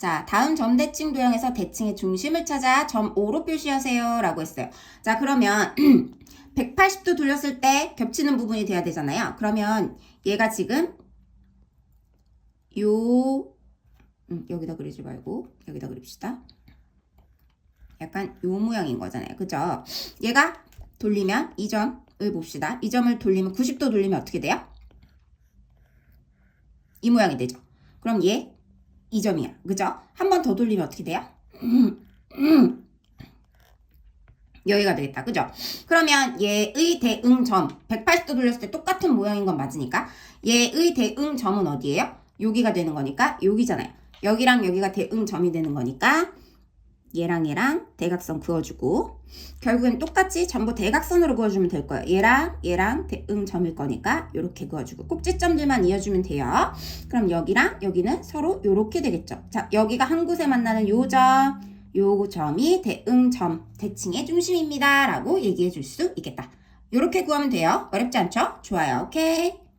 자, 다음 점 대칭 도형에서 대칭의 중심을 찾아 점 O로 표시하세요. 라고 했어요. 자, 그러면 180도 돌렸을 때 겹치는 부분이 돼야 되잖아요. 그러면 얘가 지금 요, 음, 여기다 그리지 말고 여기다 그립시다. 약간 요 모양인 거잖아요. 그죠? 얘가 돌리면 이 점을 봅시다. 이 점을 돌리면 90도 돌리면 어떻게 돼요? 이 모양이 되죠. 그럼 얘 2점이야. 그죠? 한 번 더 돌리면 어떻게 돼요? 여기가 되겠다. 그죠? 그러면 얘의 대응점 180도 돌렸을 때 똑같은 모양인 건 맞으니까 얘의 대응점은 어디예요? 여기가 되는 거니까 여기잖아요. 여기랑 여기가 대응점이 되는 거니까 얘랑 얘랑 대각선 그어주고 결국엔 똑같이 전부 대각선으로 그어주면 될 거예요. 얘랑 얘랑 대응점일 거니까 이렇게 그어주고 꼭지점들만 이어주면 돼요. 그럼 여기랑 여기는 서로 이렇게 되겠죠. 자 여기가 한 곳에 만나는 요 점, 요 점이 대응점, 대칭의 중심입니다. 라고 얘기해 줄 수 있겠다. 이렇게 구하면 돼요. 어렵지 않죠? 좋아요. 오케이.